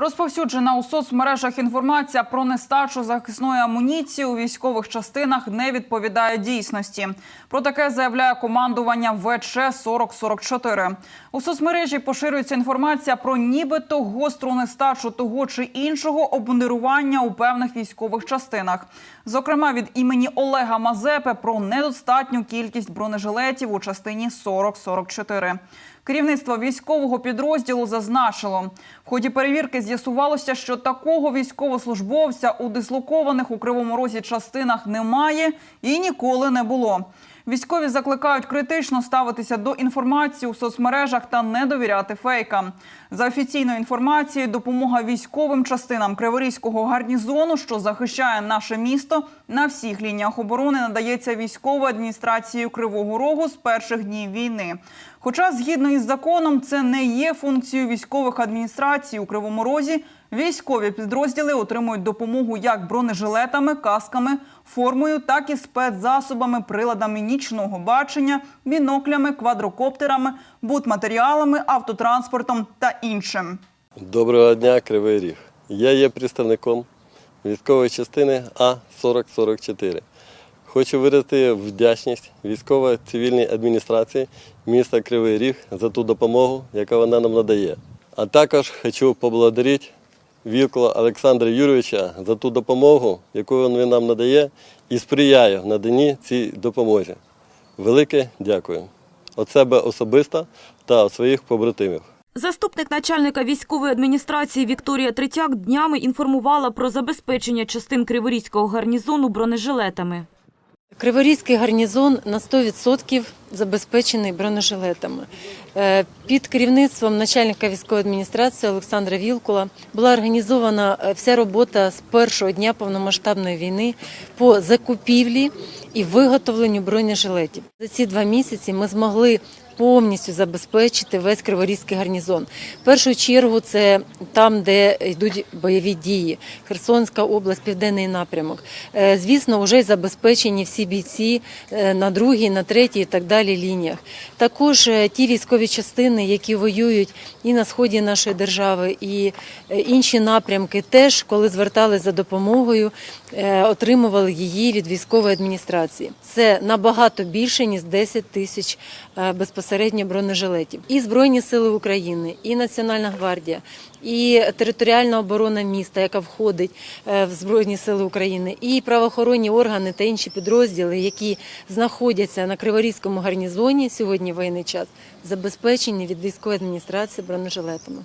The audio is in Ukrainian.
Розповсюджена у соцмережах інформація про нестачу захисної амуніції у військових частинах не відповідає дійсності. Про таке заявляє командування ВЧ 4044. У соцмережі поширюється інформація про нібито гостру нестачу того чи іншого обмундирування у певних військових частинах. Зокрема, від імені Олега Мазепи про недостатню кількість бронежилетів у частині 4044. Керівництво військового підрозділу зазначило, в ході перевірки з'ясувалося, що такого військовослужбовця у дислокованих у Кривому Розі частинах немає і ніколи не було. Військові закликають критично ставитися до інформації у соцмережах та не довіряти фейкам. За офіційною інформацією, допомога військовим частинам Криворізького гарнізону, що захищає наше місто, на всіх лініях оборони надається військовою адміністрацією Кривого Рогу з перших днів війни. Хоча, згідно із законом, це не є функцією військових адміністрацій у Кривому Розі. Військові підрозділи отримують допомогу як бронежилетами, касками, формою, так і спецзасобами, приладами нічного бачення, біноклями, квадрокоптерами, будматеріалами, автотранспортом та іншим. Доброго дня, Кривий Ріг. Я є представником військової частини А-4044. Хочу виразити вдячність військово-цивільній адміністрації міста Кривий Ріг за ту допомогу, яку вона нам надає. А також хочу поблагодарити Вілкула Олександра Юрійовича за ту допомогу, яку він нам надає, і сприяє в наданні цій допомозі. Велике дякую. От себе особисто та від своїх побратимів. Заступник начальника військової адміністрації Вікторія Третяк днями інформувала про забезпечення частин Криворізького гарнізону бронежилетами. Криворізький гарнізон на 100% забезпечений бронежилетами. Е, Під керівництвом начальника військової адміністрації Олександра Вілкула була організована е, вся робота з першого дня повномасштабної війни по закупівлі і виготовленню бронежилетів. За ці два місяці ми змогли повністю забезпечити весь Криворізький гарнізон. В першу чергу це там, де йдуть бойові дії, Херсонська область, південний напрямок. Е, Звісно, вже забезпечені всі бійці на другій, на третій і так далі лініях. Також е, ті військові частини, які воюють і на сході нашої держави, і е, інші напрямки, теж коли звертались за допомогою, е, отримували її від військової адміністрації. Це набагато більше ніж 10 тисяч безпосередньо бронежилетів. І Збройні сили України, і Національна гвардія, і територіальна оборона міста, яка входить е, в Збройні Сили України, і правоохоронні органи та інші підрозділи, які знаходяться на Криворізькому гарнізоні сьогодні воєнний час, забезпечені від військової адміністрації бронежилетами.